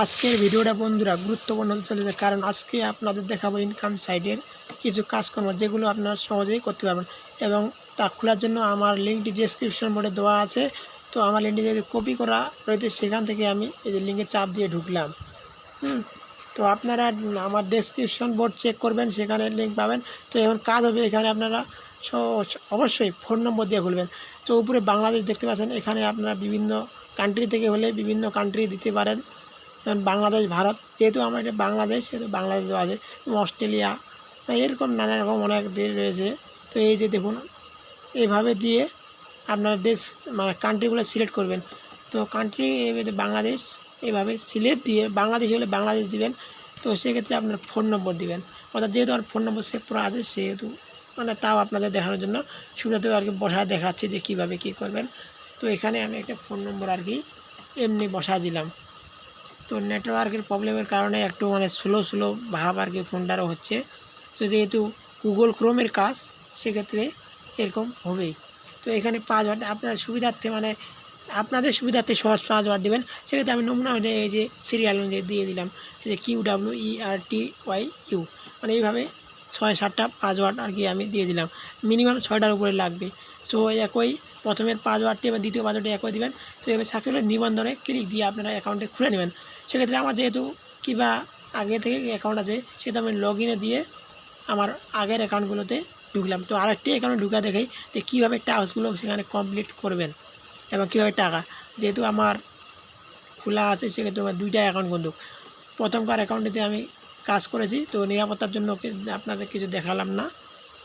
আজকের ভিডিওটা বন্ধুরা গুরুত্বপূর্ণ হতে চলেছে, কারণ আজকে আপনাদের দেখাবো ইনকাম সাইটের কিছু কাজকর্ম যেগুলো আপনারা সহজেই করতে পারবেন এবং তা খোলার জন্য আমার লিঙ্কটি ডিসক্রিপশন বোর্ডে দেওয়া আছে। তো আমার লিঙ্কটি যদি কপি করা রয়েছে, সেখান থেকে আমি এই যে লিঙ্কে চাপ দিয়ে ঢুকলাম। তো আপনারা আমার ডেসক্রিপশন বোর্ড চেক করবেন, সেখানে লিঙ্ক পাবেন। তো এখন কাজ হবে, এখানে আপনারা অবশ্যই ফোন নম্বর দিয়ে খুলবেন। তো উপরে বাংলাদেশ দেখতে পাচ্ছেন, এখানে আপনারা বিভিন্ন কান্ট্রি থেকে হলে বিভিন্ন কান্ট্রি দিতে পারেন। যেমন বাংলাদেশ, ভারত যেহেতু আমার এটা বাংলাদেশ, সেহেতু বাংলাদেশ দেওয়া আছে অস্ট্রেলিয়া এরকম নানা রকম অনেক দেশ রয়েছে। তো এই যে দেখুন এইভাবে দিয়ে আপনার দেশ মানে কান্ট্রিগুলো সিলেক্ট করবেন। তো কান্ট্রি বাংলাদেশ, এভাবে সিলেক্ট দিয়ে বাংলাদেশ হলে বাংলাদেশ দিবেন। তো সেক্ষেত্রে আপনার ফোন নম্বর দিবেন। অর্থাৎ যেহেতু আমার ফোন নম্বর সেভ করা আছে, সেহেতু মানে তাও আপনাদের দেখানোর জন্য সুবিধাতে আর কি বসায় দেখাচ্ছি যে কীভাবে কী করবেন। তো এখানে আমি একটা ফোন নম্বর আর কি এমনি বসায় দিলাম। তো নেটওয়ার্কের প্রবলেমের কারণে একটু মানে স্লো স্লো ভাব আর কি ফোনটারও হচ্ছে। তো যেহেতু গুগল ক্রোমের কাজ, সেক্ষেত্রে এরকম হবেই। তো এখানে পাঁচ ওয়াট আপনার সুবিধার্থে মানে আপনাদের সুবিধার্থে সহজ পাঁচ ওয়াট দেবেন। সেক্ষেত্রে আমি নমুনা অনুযায়ী এই যে সিরিয়াল অনুযায়ী দিয়ে দিলাম। এই যে Q W E R T Y U মানে এইভাবে ছয়, সাতটা পাঁচ ওয়াট আর কি আমি দিয়ে দিলাম। মিনিমাম ছয়টার উপরে লাগবে। সো একই প্রথমের পাঁচ ওয়াটটি এবং দ্বিতীয় পাঁচ ওয়াটটি একই দিবেন। তো এবার সাকসেসফুল নিবন্ধনে ক্লিক দিয়ে আপনারা অ্যাকাউন্টে খুলে নেবেন। সেক্ষেত্রে আমার যেহেতু কিবা আগে থেকে অ্যাকাউন্ট আছে সেটা আমি লগ ইনে দিয়ে আমার আগের অ্যাকাউন্টগুলোতে ঢুকলাম। তো আরেকটি অ্যাকাউন্টে ঢুকা দেখাই যে কীভাবে টাস্কগুলো সেখানে কমপ্লিট করবেন এবং কীভাবে টাকা। যেহেতু আমার খোলা আছে, সেক্ষেত্রে আমার দুইটা অ্যাকাউন্ট বন্ধু। প্রথমকার অ্যাকাউন্টটিতে আমি কাজ করেছি, তো নিরাপত্তার জন্য আপনাদের কিছু দেখালাম না।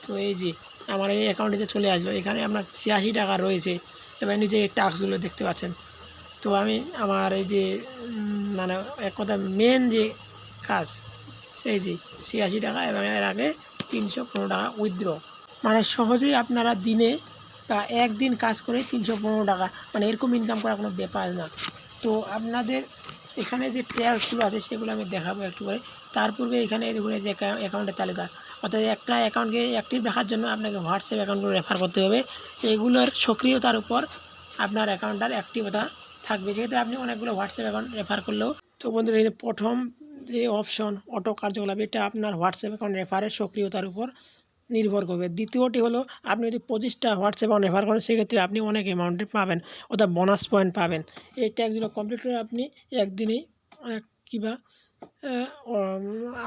তো এই যে আমার এই অ্যাকাউন্টটিতে চলে আসলো, এখানে আপনার ছিয়াশি টাকা রয়েছে। এবং নিচে টাস্কগুলো দেখতে পাচ্ছেন। তো আমি আমার এই যে মানে এক কথা মেন যে কাজ, সেই যে ছিয়াশি টাকা এবং এর আগে তিনশো পনেরো টাকা উইথড্র মানে সহজেই আপনারা দিনে বা একদিন কাজ করে তিনশো পনেরো টাকা মানে এরকম ইনকাম করার কোনো ব্যাপার না। তো আপনাদের এখানে যে ট্যাক্সগুলো আছে, সেগুলো আমি দেখাবো একটু করে তার পূর্বে এখানে দেখুন যে অ্যাকাউন্টের তালিকা। অর্থাৎ একটা অ্যাকাউন্টকে অ্যাক্টিভ রাখার জন্য আপনাকে হোয়াটসঅ্যাপ অ্যাকাউন্টগুলো রেফার করতে হবে। এগুলোর সক্রিয়তার উপর আপনার অ্যাকাউন্টটার অ্যাক্টিভতা থাকবে। সেক্ষেত্রে আপনি অনেকগুলো হোয়াটসঅ্যাপ অ্যাকাউন্ট রেফার করলেও তো বন্ধুরা, এই প্রথম যে অপশন অটো কার্যকলাপ, এটা আপনার হোয়াটসঅ্যাপ অ্যাকাউন্ট রেফারের সক্রিয়তার উপর নির্ভর করবে। দ্বিতীয়টি হলো, আপনি যদি পঁচিশটা হোয়াটসঅ্যাপ অ্যাকাউন্ট রেফার করেন, সেক্ষেত্রে আপনি অনেক অ্যামাউন্টে পাবেন, অর্থাৎ বোনাস পয়েন্ট পাবেন। এই ট্যাক্সগুলো কমপ্লিট করে আপনি একদিনেই অনেক কিবা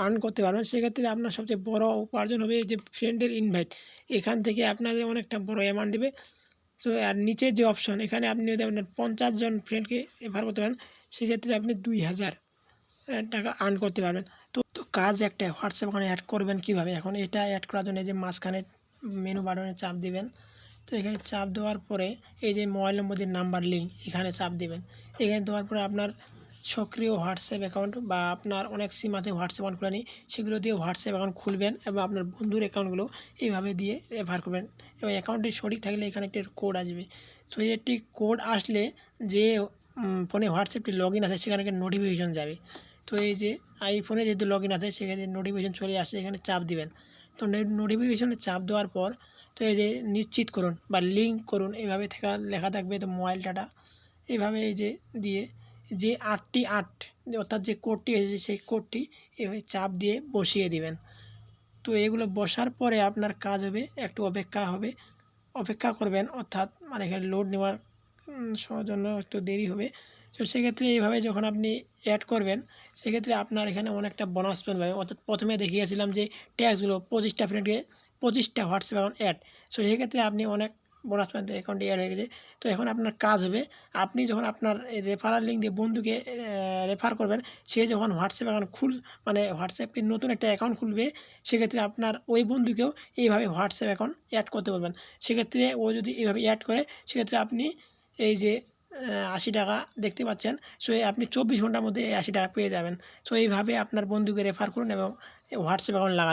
আর্ন করতে পারবেন। সেক্ষেত্রে আপনার সবচেয়ে বড় উপার্জন হবে যে ফ্রেন্ডের ইনভাইট এখান থেকে আপনাদের অনেকটা বড় অ্যামাউন্ট দেবে। তো, আর নিচে যে অপশন এখানে আপনি যদি আপনার পঞ্চাশ জন ফ্রেন্ডকে রেফার করতে পারেন, সেক্ষেত্রে আপনি দুই হাজার টাকা আর্ন করতে পারবেন। তো কাজ একটা হোয়াটসঅ্যাপ ওখানে অ্যাড করবেন কীভাবে? এখন এটা অ্যাড করার জন্য যে মাঝখানে মেনু বাটনে চাপ দিবেন। তো এখানে চাপ দেওয়ার পরে এই যে মোবাইল নম্বর দিয়ে নাম্বার লিঙ্ক এখানে চাপ দিবেন। এখানে দেওয়ার পরে আপনার সক্রিয় হোয়াটসঅ্যাপ অ্যাকাউন্ট বা আপনার অনেক সিম আছে হোয়াটসঅ্যাপ অ্যাকাউন্ট খোলা নেই সেগুলো দিয়ে হোয়াটসঅ্যাপ অ্যাকাউন্ট খুলবেন এবং আপনার বন্ধুর অ্যাকাউন্টগুলো এইভাবে দিয়ে রেফার করবেন। এবং অ্যাকাউন্টটি সঠিক থাকলে এখানে একটি কোড আসবে। তো এই একটি কোড আসলে যে ফোনে হোয়াটসঅ্যাপটি লগ ইন আছে সেখানে নোটিফিকেশন যাবে। তো এই যে আইফোনে যেহেতু লগ ইন আছে, সেখানে নোটিফিকেশন চলে আসে, এখানে চাপ দিবেন। তো নোটিফিকেশনে চাপ দেওয়ার পর, তো এই যে নিশ্চিত করুন বা লিঙ্ক করুন এইভাবে থাকা, লেখা থাকবে তো মোবাইল ডাটা এইভাবে এই যে দিয়ে যে আটটি আট, অর্থাৎ যে কোডটি এসেছে সেই কোডটি এভাবে চাপ দিয়ে বসিয়ে দিবেন। তো এগুলো বসার পরে আপনার কাজ হবে, একটু অপেক্ষা হবে। অপেক্ষা করবেন, অর্থাৎ মানে এখানে লোড নেওয়ার জন্য একটু দেরি হবে। তো সেক্ষেত্রে এইভাবে যখন আপনি অ্যাড করবেন, সেক্ষেত্রে আপনার এখানে অনেকটা বোনাস পয়েন্ট পাবেন অর্থাৎ প্রথমে দেখিয়েছিলাম যে ট্যাক্সগুলো পঁচিশটা ফ্রেন্ডকে পঁচিশটা হোয়াটসঅ্যাপ অ্যাকাউন্ট অ্যাড সো সেক্ষেত্রে আপনি অনেক বোনাস পয়েন্ট অ্যাকাউন্টে অ্যাড হয়ে গেছে। তো এখন আপনার কাজ হবে, আপনি যখন আপনার রেফারাল লিঙ্ক দিয়ে বন্ধুকে রেফার করবেন, সে যখন হোয়াটসঅ্যাপ অ্যাকাউন্ট খুল মানে হোয়াটসঅ্যাপে নতুন একটা অ্যাকাউন্ট খুলবে, সেক্ষেত্রে আপনার ওই বন্ধুকেও এইভাবে হোয়াটসঅ্যাপ অ্যাকাউন্ট অ্যাড করতে বলবেন। সেক্ষেত্রে ও যদি এইভাবে অ্যাড করে, সেক্ষেত্রে আপনি এই যে আশি টাকা দেখতে পাচ্ছেন। সো আপনি চব্বিশ ঘণ্টার মধ্যে এই আশি টাকা পেয়ে যাবেন। সো এইভাবে আপনার বন্ধুকে রেফার করুন এবং হোয়াটসঅ্যাপ অ্যাকাউন্ট লাগান।